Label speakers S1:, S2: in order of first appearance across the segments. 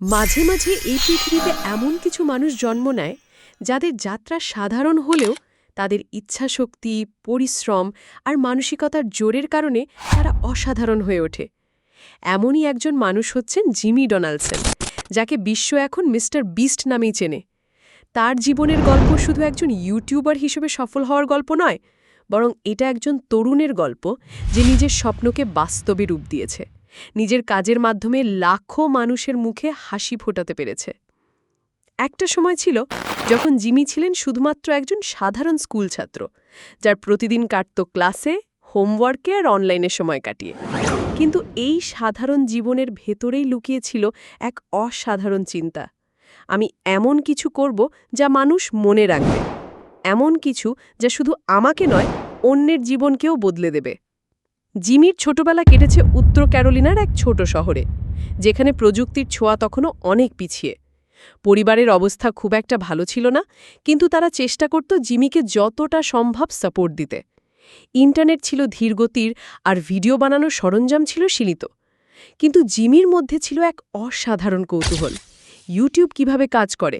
S1: মাঝে মাঝে এই পৃথিবীতে এমন কিছু মানুষ জন্ম নেয়, যাদের যাত্রা সাধারণ হলেও তাদের ইচ্ছাশক্তি, পরিশ্রম আর মানসিকতার জোরের কারণে তারা অসাধারণ হয়ে ওঠে। এমনই একজন মানুষ হচ্ছেন জিমি ডোনাল্ডসন যাকে বিশ্ব এখন মিস্টার বিস্ট নামেই চেনে। তার জীবনের গল্প শুধু একজন ইউটিউবার হিসেবে সফল হওয়ার গল্প নয়, বরং এটা একজন তরুণের গল্প, যে নিজের স্বপ্নকে বাস্তবে রূপ দিয়েছে। নিজের কাজের মাধ্যমে লাখো মানুষের মুখে হাসি ফোটাতে পেরেছে। একটা সময় ছিল যখন জিমি ছিলেন শুধুমাত্র একজন সাধারণ স্কুল ছাত্র, যার প্রতিদিন কাটত ক্লাসে, হোমওয়ার্কে আর অনলাইনে সময় কাটিয়ে। কিন্তু এই সাধারণ জীবনের ভেতরেই লুকিয়েছিল এক অসাধারণ চিন্তা। আমি এমন কিছু করব যা মানুষ মনে রাখবে। এমন কিছু যা শুধু আমাকে নয়, অন্যের জীবনকেও বদলে দেবে। জিমির ছোটবেলা কেটেছে উত্তর ক্যারোলিনার এক ছোট শহরে, যেখানে প্রযুক্তির ছোঁয়া তখনও অনেক পিছিয়ে। পরিবারের অবস্থা খুব একটা ভালো ছিল না, কিন্তু তারা চেষ্টা করত জিমিকে যতটা সম্ভব সাপোর্ট দিতে। ইন্টারনেট ছিল ধীরগতির আর ভিডিও বানানোর সরঞ্জাম ছিল সীমিত। কিন্তু জিমির মধ্যে ছিল এক অসাধারণ কৌতূহল। ইউটিউব কীভাবে কাজ করে,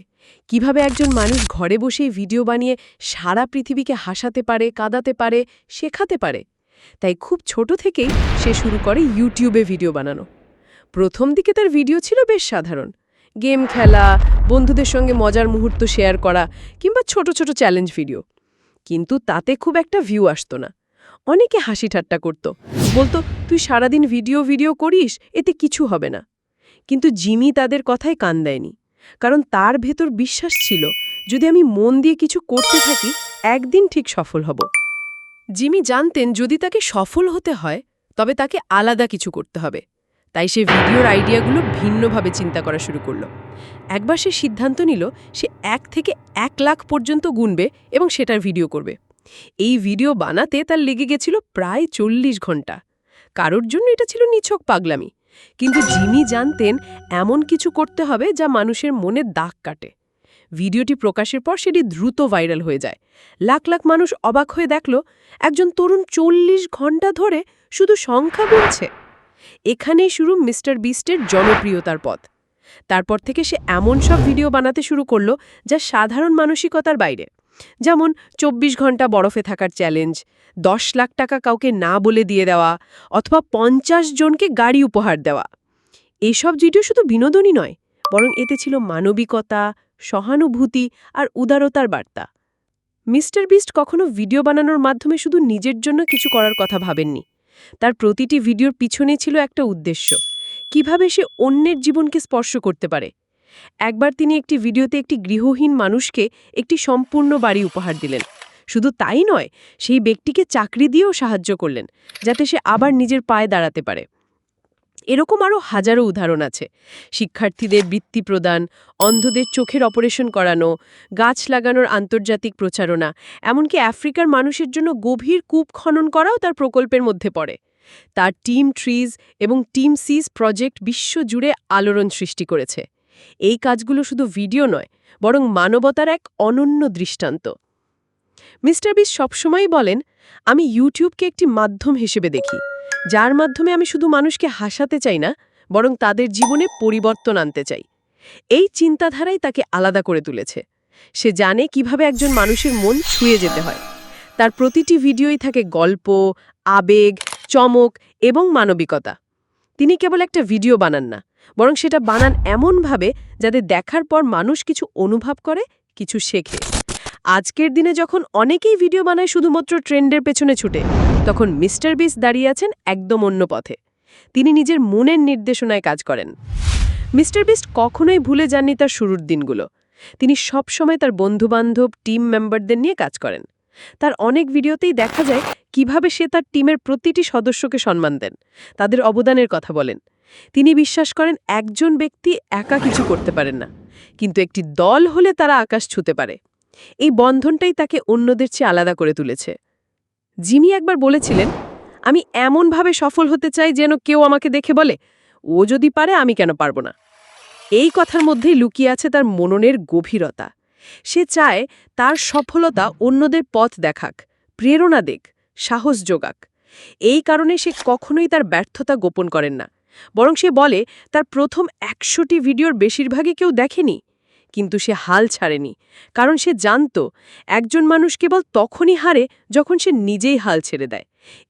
S1: কীভাবে একজন মানুষ ঘরে বসেই ভিডিও বানিয়ে সারা পৃথিবীকে হাসাতে পারে, কাঁদাতে পারে, শেখাতে পারে তাই খুব ছোট থেকেই সে শুরু করে ইউটিউবে ভিডিও বানানো। প্রথম দিকে তার ভিডিও ছিল বেশ সাধারণ। গেম খেলা, বন্ধুদের সঙ্গে মজার মুহূর্ত শেয়ার করা কিংবা ছোট ছোট চ্যালেঞ্জ ভিডিও। কিন্তু তাতে খুব একটা ভিউ আসতো না। অনেকে হাসি ঠাট্টা করত। বলতো, তুই সারাদিন ভিডিও ভিডিও করিস, এতে কিছু হবে না। কিন্তু জিমি তাদের কথায় কান দেয়নি। কারণ তার ভেতর বিশ্বাস ছিল, যদি আমি মন দিয়ে কিছু করতে থাকি, একদিন ঠিক সফল হব। জিমি জানতেন যদি তাকে সফল হতে হয়, তবে তাকে আলাদা কিছু করতে হবে। তাই সে ভিডিওর আইডিয়াগুলো ভিন্নভাবে চিন্তা করা শুরু করল। একবার সে সিদ্ধান্ত নিল, সে এক থেকে এক লাখ পর্যন্ত গুনবে এবং সেটার ভিডিও করবে। এই ভিডিও বানাতে তার লেগে গেছিল প্রায় চল্লিশ ঘণ্টা। কারোর জন্য এটা ছিল নিছক পাগলামি। কিন্তু জিমি জানতেন, এমন কিছু করতে হবে যা মানুষের মনে দাগ কাটে। ভিডিওটি প্রকাশের পর সেটি দ্রুত ভাইরাল হয়ে যায়। লাখ লাখ মানুষ অবাক হয়ে দেখল, একজন তরুণ চল্লিশ ঘণ্টা ধরে শুধু সংখ্যা গুনছে। এখানেই শুরু মিস্টার বিস্টের জনপ্রিয়তার পথ। তারপর থেকে সে এমন সব ভিডিও বানাতে শুরু করল যা সাধারণ মানসিকতার বাইরে। যেমন ২৪ ঘণ্টা বরফে থাকার চ্যালেঞ্জ, দশ লাখ টাকা কাউকে না বলে দিয়ে দেওয়া, অথবা পঞ্চাশ জনকে গাড়ি উপহার দেওয়া। এসব ভিডিও শুধু বিনোদনই নয়, বরং এতে ছিল মানবিকতা সহানুভূতি আর উদারতার বার্তা। মিস্টার বিস্ট কখনো ভিডিও বানানোর মাধ্যমে শুধু নিজের জন্য কিছু করার কথা ভাবেননি। তার প্রতিটি ভিডিওর পিছনে ছিল একটা উদ্দেশ্য। কীভাবে সে অন্যের জীবনকে স্পর্শ করতে পারে? একবার তিনি একটি ভিডিওতে একটি গৃহহীন মানুষকে একটি সম্পূর্ণ বাড়ি উপহার দিলেন। শুধু তাই নয়, সেই ব্যক্তিকে চাকরি দিয়েও সাহায্য করলেন, যাতে সে আবার নিজের পায়ে দাঁড়াতে পারে। এরকম আরও হাজারো উদাহরণ আছে। শিক্ষার্থীদের বৃত্তি প্রদান, অন্ধদের চোখের অপারেশন করানো, গাছ লাগানোর আন্তর্জাতিক প্রচারণা, এমনকি আফ্রিকার মানুষের জন্য গভীর কূপ খনন করাও তার প্রকল্পের মধ্যে পড়ে। তার টিম ট্রিজ এবং টিম সিজ প্রজেক্ট বিশ্বজুড়ে আলোড়ন সৃষ্টি করেছে। এই কাজগুলো শুধু ভিডিও নয়, বরং মানবতার এক অনন্য দৃষ্টান্ত। মিস্টার বিস সবসময়ই বলেন, আমি ইউটিউবকে একটি মাধ্যম হিসেবে দেখি। যার মাধ্যমে আমি শুধু মানুষকে হাসাতে চাই না, বরং তাদের জীবনে পরিবর্তন আনতে চাই। এই চিন্তাধারাই তাকে আলাদা করে তুলেছে। সে জানে কীভাবে একজন মানুষের মন ছুঁয়ে যেতে হয়। তার প্রতিটি ভিডিওই থাকে গল্প, আবেগ, চমক এবং মানবিকতা। তিনি কেবল একটা ভিডিও বানান না, বরং সেটা বানান এমনভাবে যাতে দেখার পর মানুষ কিছু অনুভব করে, কিছু শেখে। আজকের দিনে যখন অনেকেই ভিডিও বানায়, শুধুমাত্র ট্রেন্ডের পেছনে ছুটে। তখন মিস্টার বিস দাঁড়িয়ে আছেন একদম অন্য পথে। তিনি নিজের মনের নির্দেশনায় কাজ করেন। মিস্টার বিস্ট কখনোই ভুলে যাননি তার শুরুর দিনগুলো। তিনি সবসময় তার বন্ধুবান্ধব, টিম মেম্বারদের নিয়ে কাজ করেন। তার অনেক ভিডিওতেই দেখা যায় কীভাবে সে তার টিমের প্রতিটি সদস্যকে সম্মান দেন, তাদের অবদানের কথা বলেন। তিনি বিশ্বাস করেন একজন ব্যক্তি একা কিছু করতে পারেন না, কিন্তু একটি দল হলে তারা আকাশ ছুতে পারে। এই বন্ধনটাই তাকে অন্যদের চেয়ে আলাদা করে তুলেছে। জিমি একবার বলেছিলেন, আমি এমনভাবে সফল হতে চাই যেন কেউ আমাকে দেখে বলে, ও যদি পারে আমি কেন পারব না? এই কথার মধ্যেই লুকিয়ে আছে তার মননের গভীরতা। সে চায় তার সফলতা অন্যদের পথ দেখাক, প্রেরণা দেখ সাহস যোগাক। এই কারণে সে কখনোই তার ব্যর্থতা গোপন করেন না। বরং সে বলে, তার প্রথম একশোটি ভিডিওর বেশিরভাগই কেউ দেখেনি। কিন্তু সে হাল ছাড়েনি। কারণ সে জানত, একজন মানুষ কেবল তখনই হারে যখন সে নিজেই হাল ছেড়ে দেয়।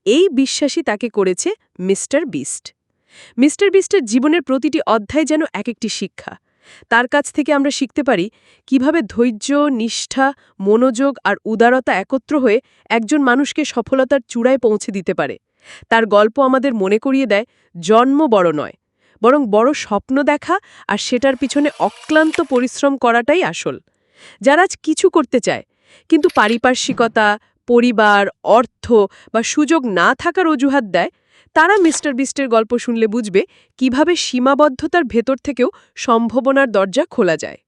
S1: এই বিশ্বাসই তাকে করেছে মিস্টার বিস্ট। মিস্টার বিস্টের জীবনের প্রতিটি অধ্যায় যেন এক একটি শিক্ষা। তার কাছ থেকে আমরা শিখতে পারি কীভাবে ধৈর্য, নিষ্ঠা, মনোযোগ আর উদারতা একত্র হয়ে একজন মানুষকে সফলতার চূড়ায় পৌঁছে দিতে পারে। তার গল্প আমাদের মনে করিয়ে দেয়, জন্ম বড় নয় বরং বড় স্বপ্ন দেখা আর সেটার পিছনে অক্লান্ত পরিশ্রম করাটাই আসল। যারা আজ কিছু করতে চায়, কিন্তু পারিপার্শ্বিকতা, পরিবার, অর্থ বা সুযোগ না থাকার অজুহাত দেয়, তারা মিস্টার বিস্টের গল্প শুনলে বুঝবে কীভাবে সীমাবদ্ধতার ভেতর থেকেও সম্ভাবনার দরজা খোলা যায়।